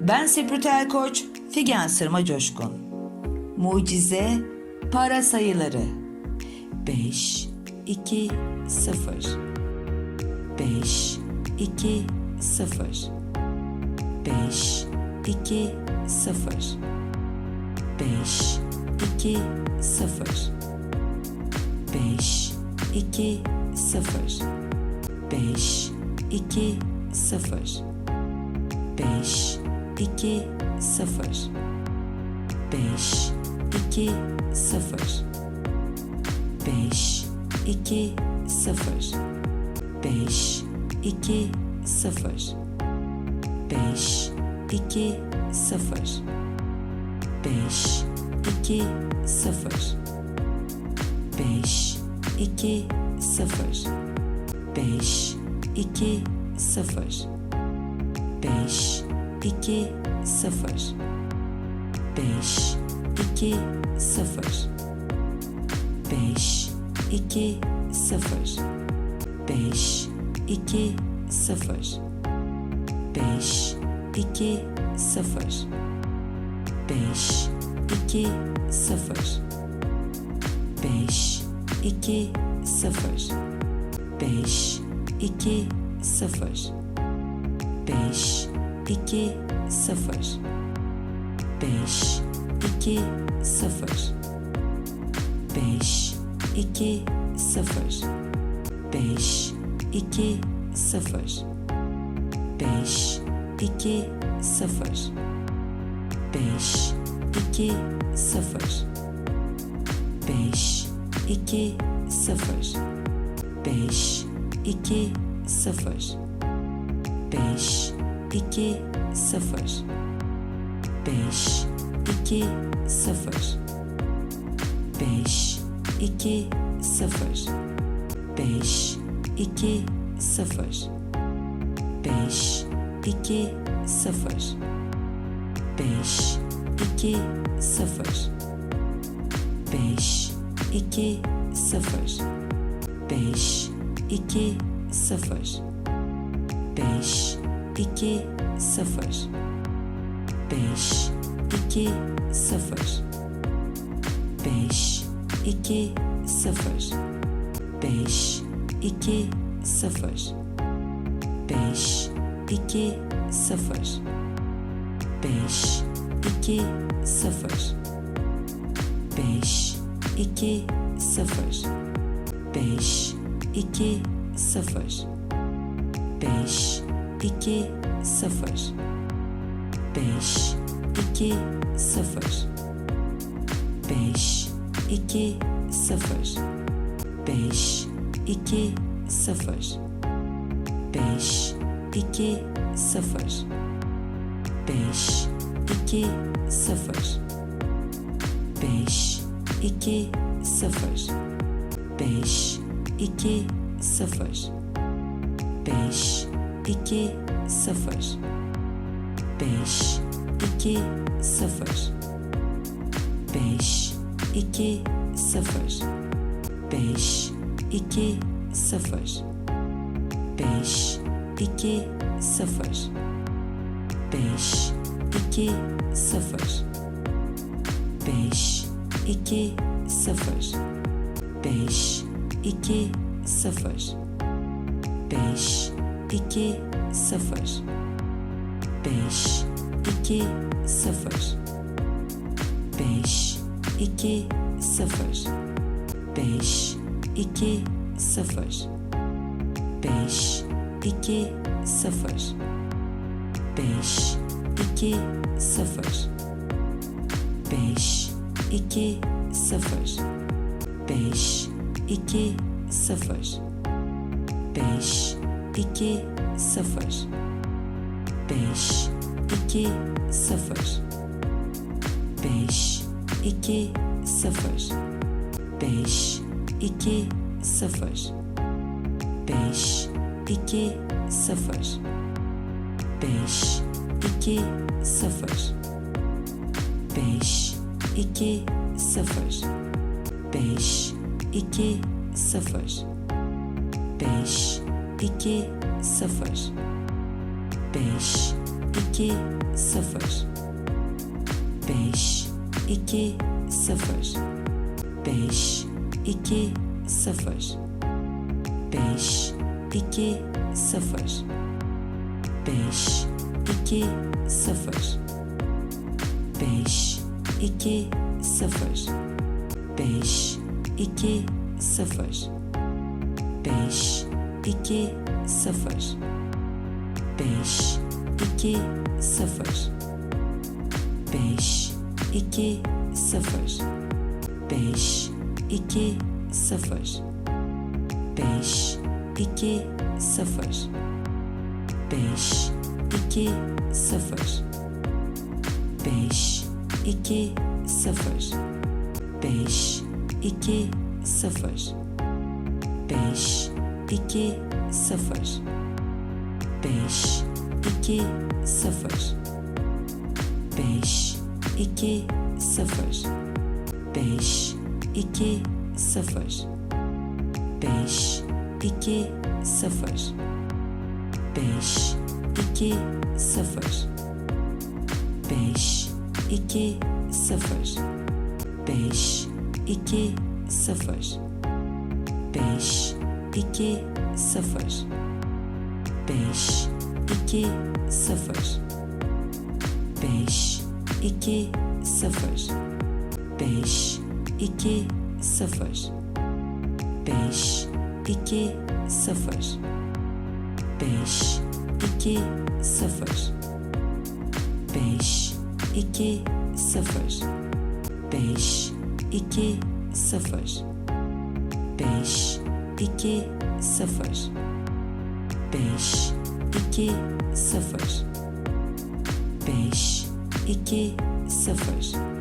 Ben Spiritüel Koç Figen Sırma Coşkun. Mucize para sayıları. 5 2 0 5 2 0 5 2 0 5 2 0 5 2 0 5 2 0 5 2 0 5 2 0 5 2 0 5 2 0 5 2 0 5 2 0 5 2 0 5 2 0 5 2 0 5 2 0 5 2 0 5 2 0 5 2 0 5 2 0 5 2 0 5 2 0 5 2 0 5 2 0 5 2 0 5 2 0 5 2 0 5 2 0 5 2 0 5 2 0 5 2 0 5 2 0 5 2 0 5 2 0 5 2 0 5 2 0 5 2 0 5 2 0 2 0 5 2 0 5 2 0 5 2 0 5 2 0 5 2 0 5 2 0 5 2 0 5 2 0 5 2 0 5 2 0 5 2 0 5 2 0 5 2 0 5 2 0 5 2 0 5 2 0 5 2 0 5 2 0 5 2 0 5 2 0 5 2 0 5 2 0 5 2 0 5 2 0 5 2 0 5 2 0 5 2 0 5 2 0 5 2 0 5 2 0 5 2 0 5 2 0 5 2 0 5 2 0 5 2 0 5 2 0 5 2 0 5 2 0 5 2 0 5 2 0 5 2 0 5 2 0 5 2 0 5 2 0 5 2 0 5 2 0 5 2 0 5 2 0 5 2 0 5 2 0 5 2 0 5 2 0 5 2 0 5 2 0 5 2 0 5 2 0 5 2 0 5 2 0 5 2 0 5 2 0 5 2 0 5 2 0 5 2 0 5 2 0 5 2 0 5 2 0 5 2 0 5 2 0 5 2 0 5 2 0 5 2 0 5 2 0 5 2 0 5 2 0